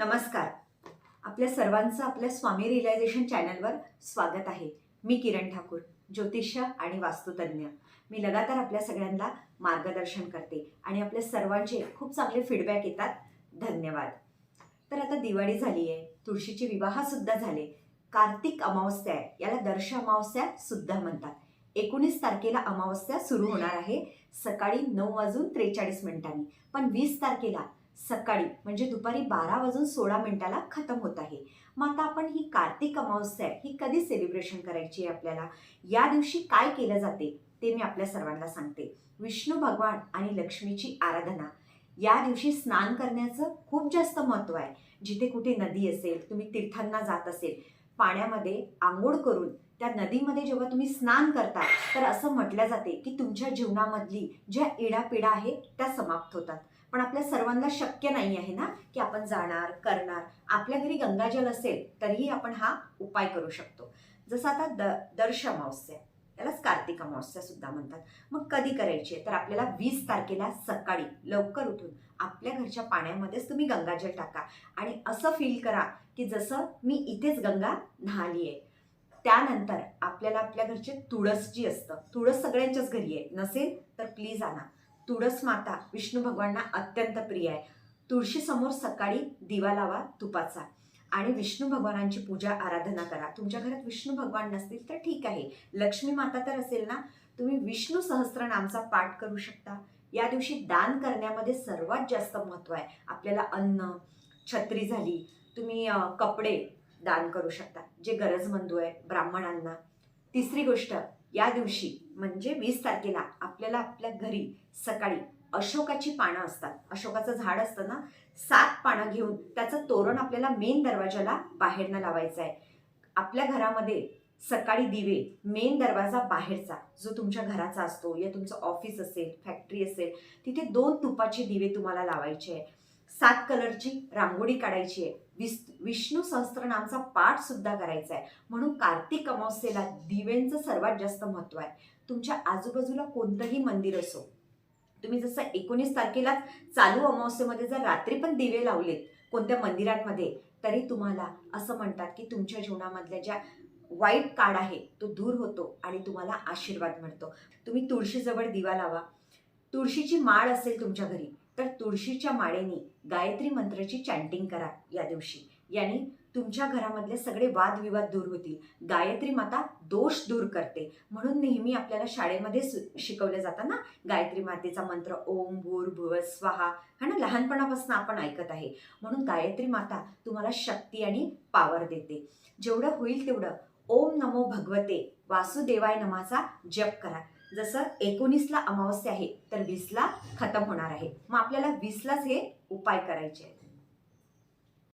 नमस्कार. आपल्या सर्वांचं आपल्या स्वामी रिलायझेशन चॅनलवर स्वागत आहे. मी किरण ठाकूर ज्योतिष्य आणि वास्तुतज्ञ. मी लगातार आपल्या सगळ्यांना मार्गदर्शन करते आणि आपल्या सर्वांचे खूप चांगले फीडबॅक येतात. धन्यवाद. तर आता दिवाळी झाली आहे. तुळशीचे विवाहसुद्धा झाले. कार्तिक अमावस्या आहे. याला दर्श अमावस्या सुद्धा म्हणतात. एकोणीस तारखेला अमावस्या सुरू होणार आहे. सकाळी नऊ वाजून त्रेचाळीस मिनिटांनी. पण वीस तारखेला सकाळी म्हणजे दुपारी बारा वाजून सोळा मिनिटाला खतम होत आहे. मग आता आपण ही कार्तिक अमावस्या आहे, ही कधी सेलिब्रेशन करायची आहे आपल्याला? या दिवशी काय केलं जाते ते मी आपल्या सर्वांना सांगते. विष्णू भगवान आणि लक्ष्मीची आराधना. या दिवशी स्नान करण्याचं खूप जास्त महत्त्व आहे. जिथे कुठे नदी असेल तुम्ही तीर्थांना जात असेल पाण्यामध्ये आंघोळ करून त्या नदीमध्ये जेव्हा तुम्ही स्नान करता तर असं म्हटलं जाते की तुमच्या जीवनामधली ज्या इडापिडा आहे त्या समाप्त होतात. पण आपल्या सर्वांना शक्य नाही आहे ना की आपण जाणार करणार. आपल्या घरी गंगाजल असेल तरीही आपण हा उपाय करू शकतो. जसं आता द दर्श अमावस्या त्यालाच कार्तिक अमावस्या सुद्धा म्हणतात. मग कधी करायची आहे? तर आपल्याला वीस तारखेला सकाळी लवकर उठून आपल्या घरच्या पाण्यामध्येच तुम्ही गंगाजल टाका. आणि असं फील करा की जसं मी इथेच गंगा न्हाली आहे. त्यानंतर आपल्याला आपल्या घरचे तुळस जी असतं तुळस सगळ्यांच्याच घरी आहे. नसेल तर प्लीज आणा. तुळस माता विष्णू भगवांना अत्यंत प्रिय आहे. तुळशीसमोर सकाळी दिवा लावा तुपाचा. आणि विष्णू भगवानांची पूजा आराधना करा. तुमच्या घरात विष्णू भगवान नसतील तर ठीक आहे. लक्ष्मी माता तर असेल ना? तुम्ही विष्णू सहस्त्रनामचा पाठ करू शकता. या दिवशी दान करण्यामध्ये सर्वात जास्त महत्त्व आहे. आपल्याला अन्न छत्री झाली तुम्ही कपडे दान करू शकता. जे गरजमंदू आहे ब्राह्मणांना. तिसरी गोष्ट या दिवशी म्हणजे वीस तारखेला आपल्याला आपल्या घरी सकाळी अशोकाची पानं असतात. अशोकाचं झाड असतं ना सात पानं घेऊन त्याचं तोरण आपल्याला मेन दरवाजाला बाहेरनं लावायचं आहे. आपल्या घरामध्ये सकाळी दिवे मेन दरवाजा बाहेरचा जो तुमच्या घराचा असतो या तुमचं ऑफिस असेल फॅक्टरी असेल तिथे दोन तुपाचे दिवे तुम्हाला लावायचे आहे. सात कलरची रांगोळी काढायची आहे. विस विष्णू सहस्त्रनामचा पाठ सुद्धा करायचा आहे. म्हणून कार्तिक अमावस्येला दिव्यांचं सर्वात जास्त महत्त्व आहे. तुमच्या आजूबाजूला कोणतंही मंदिर असो तुम्ही जसं एकोणीस तारखेला चालू अमावस्येमध्ये जर रात्री पण दिवे लावलेत कोणत्या मंदिरांमध्ये तरी तुम्हाला असं म्हणतात की तुमच्या जीवनामधल्या ज्या वाईट काळ आहे तो दूर होतो आणि तुम्हाला आशीर्वाद मिळतो. तुम्ही तुळशीजवळ दिवा लावा. तुळशीची माळ असेल तुमच्या घरी तर तुळशीच्या माळेने गायत्री मंत्राची चॅन्टिंग करा या दिवशी. याने तुमच्या घरामधले सगळे वादविवाद दूर होतील. गायत्री माता दोष दूर करते. म्हणून नेहमी आपल्याला शाळेमध्ये सु- शिकवलं जातं ना? गायत्री मातेचा मंत्र ओम भूर भुव स्वाहा है ना? लहानपणापासून आपण ऐकत आहे. म्हणून गायत्री माता तुम्हाला शक्ती आणि पावर देते. जेवढं होईल तेवढं ओम नमो भगवते वासुदेवाय नमाचा जप करा. जसं एकोणीसला अमावस्या आहे तर वीसला खतम होणार आहे. मग आपल्याला वीसलाच हे उपाय करायचे आहेत.